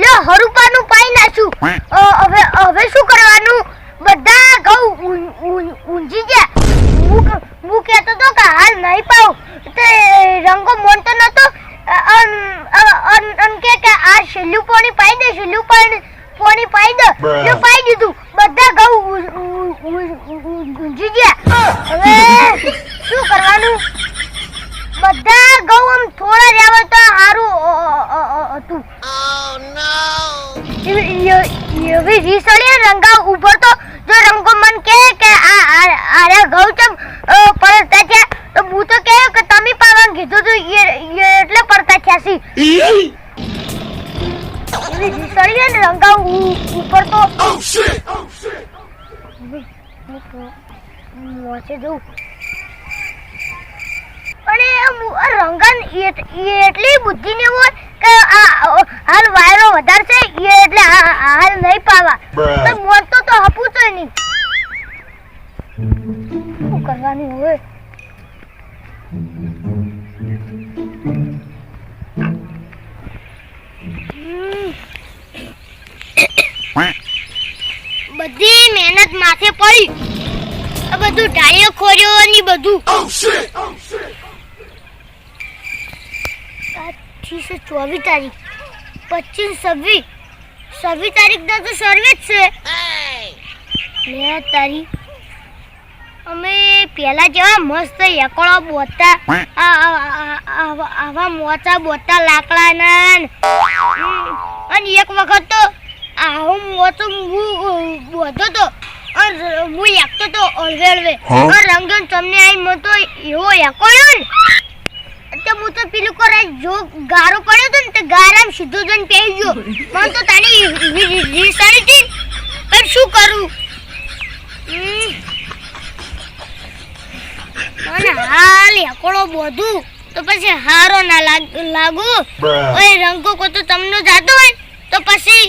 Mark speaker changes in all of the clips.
Speaker 1: લ્યો હરુપાનું પાઈ નાખ્યું હવે હવે શું કરવાનું? બધા ઘઉં ઊંઝી ગયા. હું કહેતો તો કે હાલ નહીં પાવું તે રંગો મોનતો નતો અન કે કે આ છેલ્લું પાણી પાઈ દે છેલ્લું પાણી પાણી પાઈ દે. જો પાઈ દીધું. બધા ઘઉં ઊંઝી ગયા. હવે શું કરવાનું? બધા ઘઉં આમ થોડા જ એવી- એ- રંગા ઊભો તો જો રંગો મન કે કે આ આ- આરા ઘઉં ચમ પડતા છે તો હું તો કહે કે તમે પાવા કીધું તું એટલે પડતા થયા છે એવી ને રંગા ઉપર તો મોચે જવું અને રંગન એટલી બુદ્ધિ ને હોય કે હાલ વાયરો વધારે છે એટલે હાલ નહીં પાવા તો મોત તો તો હપું છે નહીં. શું કરવાનું હોય? બધી મહેનત માથે પડી. આ બધું ઢાળીઓ ખોર્યો ને બધું પચીસ ચોવીસ તારીખ. પચીસ છવ્વીસ. છવ્વીસ તારીખ તો સર્વે જ છે. બે તારીખ અમે પેલા જેવા મસ્ત એકળો બોતા આવા મોચા બોતા લાકડાના ન. અને એક વખત તો આવો મોટો હું બોધો તો અને હું એકતો તો અળવે અળવે? રંગન તમને આઈ મતો એવો એકોળ્યો ને. તે હું તો પેલું કરે જો ગારો પડ્યો તો ને તે ગારામ સીધો જઈને પેઈ ગયો. મને તો તારી રીસાડી હતી પણ શું કરું? મને હાલ એકડો બધું. તો પછી હારો ના લાગુ ઓય રંગો કો તો તમને જાતો હોય તો પછી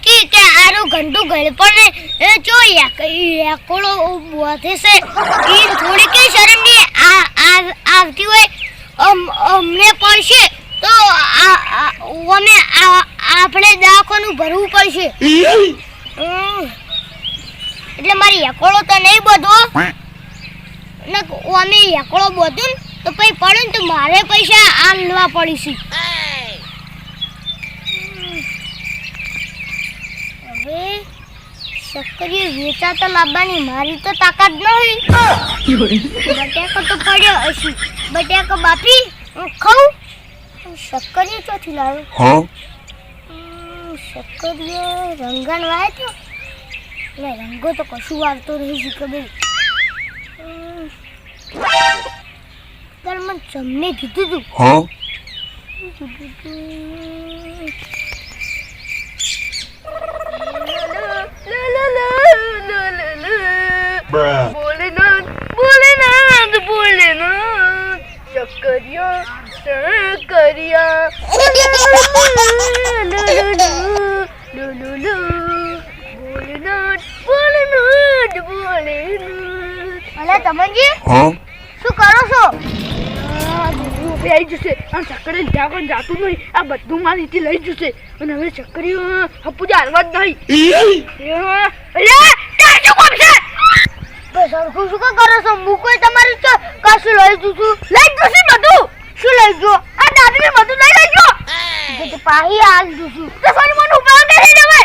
Speaker 1: કી કે આરો ઘંટુ ગળ પણ એ જો કઈ એકડો બોધે છે. એ થોડી કે શરમની આ આ- આવતી હોય અમને પડશે તો અમે આપણે દાખોનું ભરવું પડશે. એટલે મારી એકડો તો નહીં બધો. ને અમે એકડો બોધું ને તો પછી પડે ને તો મારે પૈસા આલવા પડીશું. હવે સક્કરીઓ વેચાતા લાવવાની મારી તો તાકાત નહીં બટેકો તો પડ્યો હશે. બટેકો બાપી હું ખાઉં. સક્કરીઓ ચોથી લાવ્યો.
Speaker 2: હા?
Speaker 1: હમ, રંગણ રંગન વાય તો. એટલે રંગો તો કશું વાળતો રહી છે કે હમ. તારે મને જમને કીધું તું.
Speaker 2: Huh? Bruh.
Speaker 1: ભોલેનાથ ભોલેનાથ ભોલેનાથ અલા તમનજી? શું કરો છો?
Speaker 3: આવી જશે. અને ચક્કરે જ્યાં પણ જાતું નહીં. આ બધું મારી લઈ જશે. અને હવે ચક્કરી હપુ હાલવા જ નહીં. અરે તાર શું કામ છે?
Speaker 1: બસ હરખું શું કાં કરો છો? હું કોઈ તમારું કશું લઈ જઉં છું લઈ જઉં લઈ ગયો આ દાદીને બધું લઈ લેજો. જે પાહી આલ દુસુ તો સોની મન ઉપાવ નથી જવે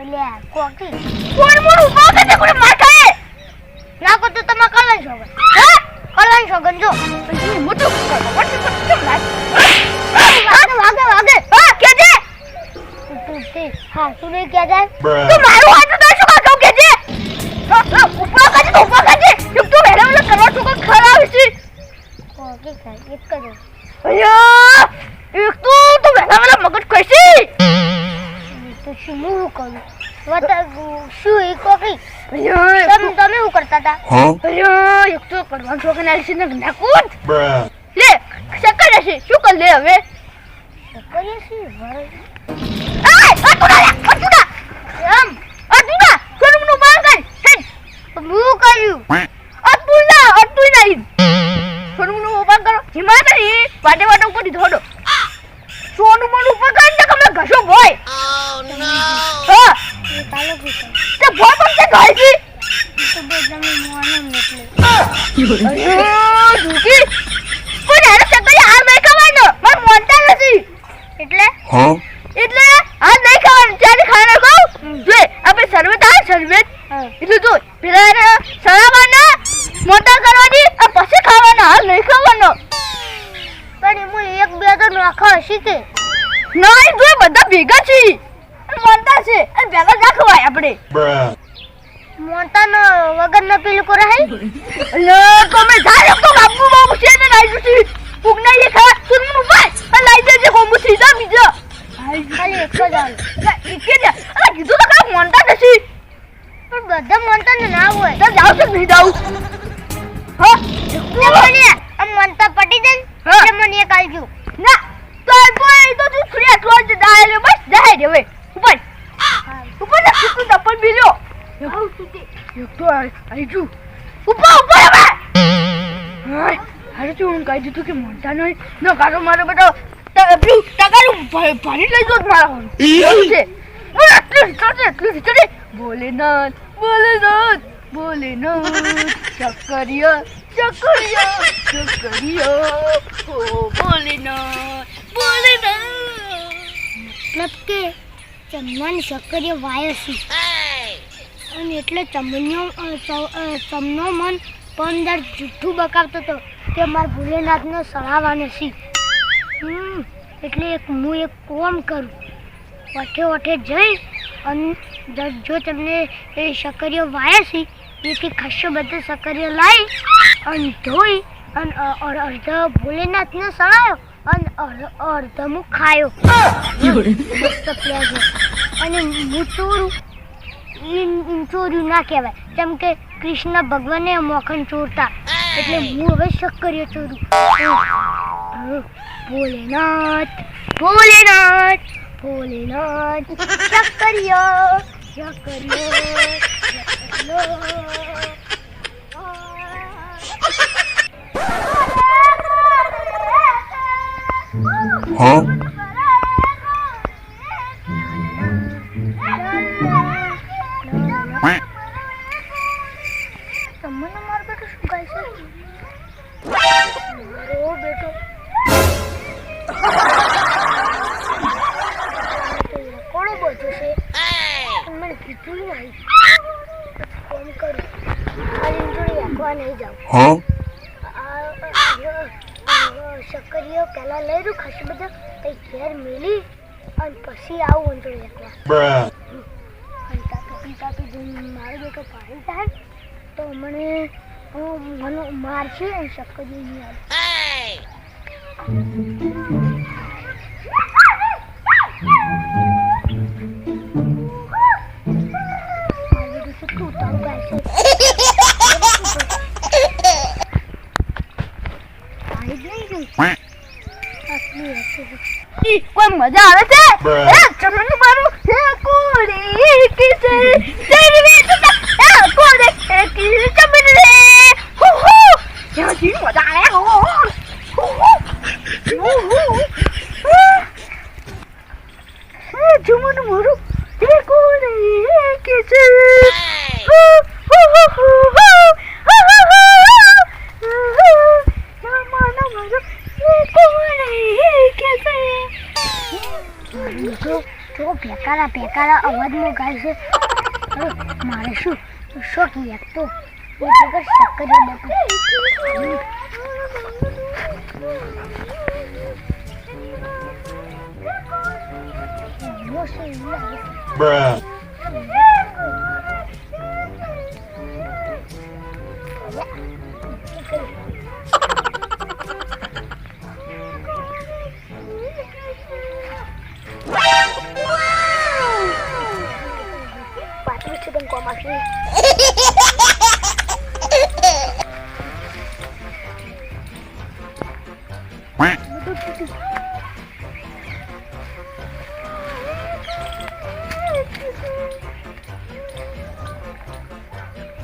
Speaker 1: એટલે કોકી સોની મન ઉપાવ નથી કોઈ માર ખાય? ના કો તો તમે કલન છો હા? કલન છો ગંજો
Speaker 3: મોટું
Speaker 1: વાગે વાગે વાગે. હા કે દે? તું તે હા તું કે જાય? તું મારું તો શું હું કરું? શું એ
Speaker 3: કોકરી?
Speaker 1: તમે
Speaker 3: ના છે
Speaker 2: નાખું
Speaker 3: લે નું બાર કર.
Speaker 1: એટલે
Speaker 2: Huh?
Speaker 3: એટલે હાર નહીં ખાવાનું ચાલી ખાવાનું કહું જો આપણે સર્વે આવે
Speaker 1: હા.
Speaker 3: એટલે જો પેલા એને મોટા કરવાની આ પછી ખાવાનો હાલ નહીં ખાવાનો.
Speaker 1: પણ હું એક બે તો નાખા હશી કે
Speaker 3: ના જો બધા ભેગા છે. અને મોટા છે. અને ભેગા ના ખવાય આપણે.
Speaker 2: મોટા
Speaker 1: નો વગર ન પેલું કરાય
Speaker 3: એટલે તમે જાય તો બાપુ બાપુ છે ને લાઈ જતી ઉગના એ ખા તું અને લાઈ દેજે કોમ્બુ સીધા બીજો.
Speaker 1: ખાલી આવે
Speaker 3: કીધું તો કાંઈ મોનતા નથી
Speaker 1: પણ બધા મોનતા ને ના હોય
Speaker 3: તો જાવ છો નહીં જાવ હા
Speaker 1: મને આમ મોનતા પટી જાય. એટલે મને એક આલજો
Speaker 3: ના તો કોઈ તો તું ફ્રી એટલો જ ડાયલે બસ જાય રે હવે ઉપર ઉપર ના તું તપલ બીજો તો આઈ જુ ઉપર ઉપર હવે અરે હું કહી દીધું કે મોનતા નહીં ન કાઢો મારો બેટો પેલું ટકાનું ભરી લઈ જો મારા છે? બોલ આટલું વિચારજે એટલું વિચારજે ભોલેનાથ ભોલેનાથ ભોલેનાથ ચકરિયા ચકરિયા ચકરિયા. ઓ ભોલેનાથ ભોલેનાથ.
Speaker 1: મતલબ કે ચમન સક્રિય વાયો છે. અને એટલે ચમનો ચમનો મન પંદર જુઠ્ઠું બકાવતો હતો કે મારા ભોલેનાથને સળાવવાનો છે. એટલે હું એક કોમ કરું. વઠે વઠે જઈ અને જો તમને એ સકરીઓ વાયા છે એથી ખાસો બધો સક્રિય લાવી અને ધોઈ અને અડધો ભોલેનાથને સળાયો અને અર્ધ હું ખાયો. અને હું ચોરું ચોર્યું ના કહેવાય. કેમ કે કૃષ્ણ ભગવાને મોખન ચોરતા. એટલે હું હવે શક્કરીઓ ચોરું. ભોલેનાથ. ભોલેનાથ. ભોલેનાથ. શક્કરીઓ શક્કરીઓ
Speaker 2: Huh?
Speaker 1: નહીં જાઉં? શક્કરીઓ પહેલા લઈ રહ્યું ખાસી બધા કઈ ઘેર મેલી અને પછી આવું એકવાર
Speaker 2: Bruh.
Speaker 1: અને મારો બેટો પાડી થાય તો મને હું મને મારશે અને નહીં આવે
Speaker 3: મજા આવે છે. એ ચમનું મારું હે કોડી કિસે તેરી વે તુતા એ કોડે એ કી ચમન રે. હો હો. યા જી મજા આવે હો હો. હુ હુ. ચમન મારું હે કોડી કિસે હુ હુ હુ હુ હુ હુ હુ ચમન મારું હે કોડી કિસે
Speaker 1: જો જો ભેકારા ભેકારા અવાજમાં ગાય છે. મારે શું? શોખ એક તો? વગર
Speaker 2: Bruh.
Speaker 1: પાછું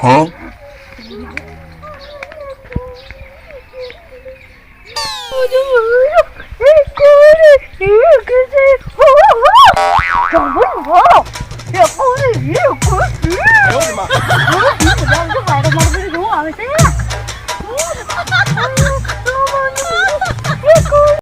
Speaker 3: 啊